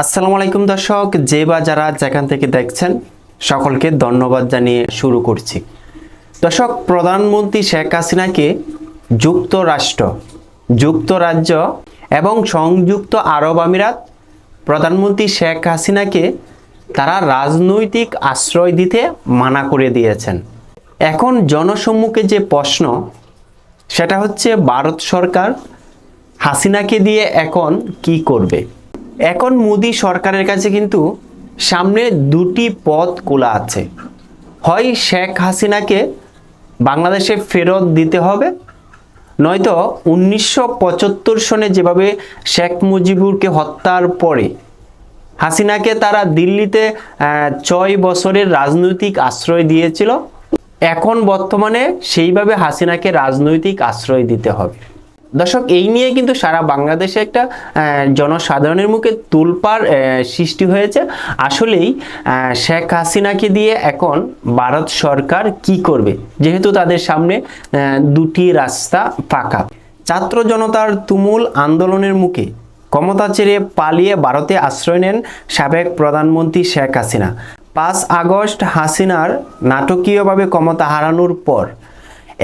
আসসালামু আলাইকুম দর্শক, যে বা যারা যেখান থেকে দেখছেন, সকলকে ধন্যবাদ জানিয়ে শুরু করছি। দর্শক, প্রধানমন্ত্রী শেখ হাসিনাকে যুক্তরাষ্ট্র, যুক্তরাজ্য এবং সংযুক্ত আরব আমিরাত প্রধানমন্ত্রী শেখ হাসিনাকে তারা রাজনৈতিক আশ্রয় দিতে মানা করে দিয়েছেন। এখন জনসম্মুখে যে প্রশ্ন, সেটা হচ্ছে, ভারত সরকার হাসিনাকে দিয়ে এখন কি করবে? এখন মোদি সরকারের কাছে কিন্তু সামনে দুটি পথ খোলা আছে। হয় শেখ হাসিনাকে বাংলাদেশে ফেরত দিতে হবে, নয়তো উনিশশো পঁচাত্তর সনে যেভাবে শেখ মুজিবুরকে হত্যার পরে হাসিনাকে তারা দিল্লিতে ছয় বছরের রাজনৈতিক আশ্রয় দিয়েছিল, এখন বর্তমানে সেইভাবে হাসিনাকে রাজনৈতিক আশ্রয় দিতে হবে। দর্শক, এই নিয়ে কিন্তু সারা বাংলাদেশে একটা জনসাধারণের মুখে তুলপার সৃষ্টি হয়েছে। আসলেই শেখ হাসিনাকে দিয়ে এখন ভারত সরকার কি করবে? যেহেতু তাদের সামনে দুটি রাস্তা ফাঁকা। ছাত্র জনতার তুমুল আন্দোলনের মুখে ক্ষমতা ছেড়ে পালিয়ে ভারতে আশ্রয় নেন সাবেক প্রধানমন্ত্রী শেখ হাসিনা। পাঁচ আগস্ট হাসিনার নাটকীয়ভাবে ক্ষমতা হারানোর পর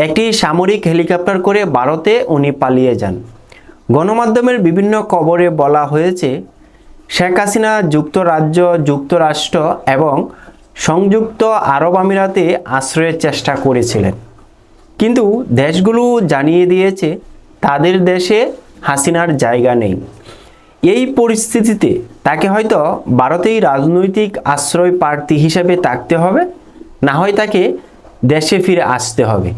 একটি সামরিক হেলিকপ্টার করে ভারতে উনি পালিয়ে যান। গণমাধ্যমের বিভিন্ন খবরে বলা হয়েছে, শেখ হাসিনা যুক্তরাজ্য, যুক্তরাষ্ট্র এবং সংযুক্ত আরব আমিরাতে আশ্রয়ের চেষ্টা করেছিলেন। কিন্তু দেশগুলো জানিয়ে দিয়েছে, তাদের দেশে হাসিনার জায়গা নেই। এই পরিস্থিতিতে তাকে হয়তো ভারতেই রাজনৈতিক আশ্রয় প্রার্থী হিসেবে থাকতে হবে, না হয় তাকে দেশে ফিরে আসতে হবে।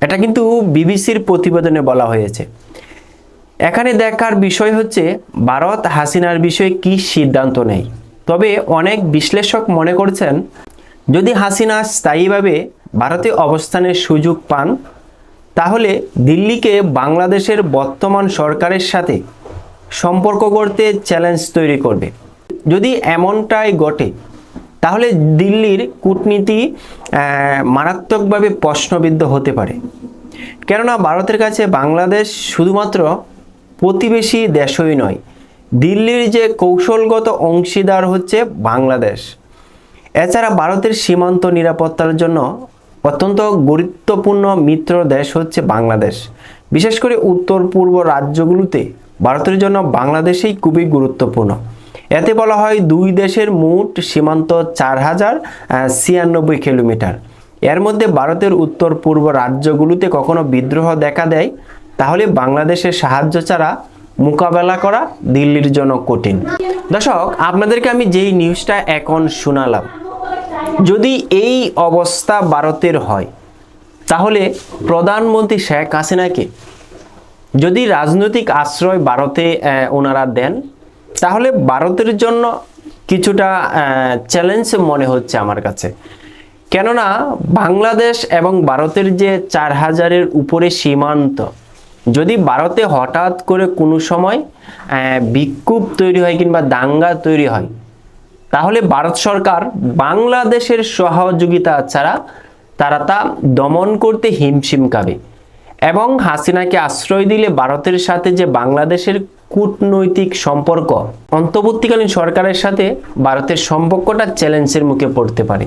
এটা কিন্তু বিবিসির প্রতিবেদনে বলা হয়েছে। এখানে দেখার বিষয় হচ্ছে, ভারত হাসিনার বিষয়ে কি সিদ্ধান্ত নেয়? তবে অনেক বিশ্লেষক মনে করছেন, যদি হাসিনা স্থায়ীভাবে ভারতে অবস্থানের সুযোগ পান, তাহলে দিল্লিকে বাংলাদেশের বর্তমান সরকারের সাথে সম্পর্ক করতে চ্যালেঞ্জ তৈরি করবে। যদি এমনটাই ঘটে তাহলে দিল্লির কূটনীতি মারাত্মকভাবে প্রশ্নবিদ্ধ হতে পারে। কেননা ভারতের কাছে বাংলাদেশ শুধুমাত্র প্রতিবেশী দেশই নয়, দিল্লির যে কৌশলগত অংশীদার হচ্ছে বাংলাদেশ। এছাড়া ভারতের সীমান্ত নিরাপত্তার জন্য অত্যন্ত গুরুত্বপূর্ণ মিত্র দেশ হচ্ছে বাংলাদেশ। বিশেষ করে উত্তর পূর্ব রাজ্যগুলোতে ভারতের জন্য বাংলাদেশেই খুবই গুরুত্বপূর্ণ। এতে বলা হয় দুই দেশের মোট সীমান্ত চার হাজার ছিয়ানব্বই কিলোমিটার। এর মধ্যে ভারতের উত্তর পূর্ব রাজ্যগুলোতে কখনো বিদ্রোহ দেখা দেয়, তাহলে বাংলাদেশের সাহায্য ছাড়া মোকাবেলা করা দিল্লির জন্য কঠিন। দর্শক, আপনাদেরকে আমি যেই নিউজটা এখন শোনালাম, যদি এই অবস্থা ভারতের হয়, তাহলে প্রধানমন্ত্রী শেখ হাসিনাকে যদি রাজনৈতিক আশ্রয় ভারতে ওনারা দেন তাহলে ভারতের জন্য কিছুটা চ্যালেঞ্জ মনে হচ্ছে আমার কাছে। কেননা বাংলাদেশ এবং ভারতের যে চার হাজারের উপরে সীমান্ত, যদি ভারতে হঠাৎ করে কোনো সময় বিক্ষোভ তৈরি হয় কিংবা দাঙ্গা তৈরি হয়, তাহলে ভারত সরকার বাংলাদেশের সহযোগিতা ছাড়া তারা তা দমন করতে হিমশিম খাবে। এবং হাসিনাকে আশ্রয় দিলে ভারতের সাথে যে বাংলাদেশের কূটনৈতিক সম্পর্ক অন্তর্বর্তীকালীন সরকারের সাথে ভারতের সম্পর্কটা চ্যালেঞ্জের মুখে পড়তে পারে।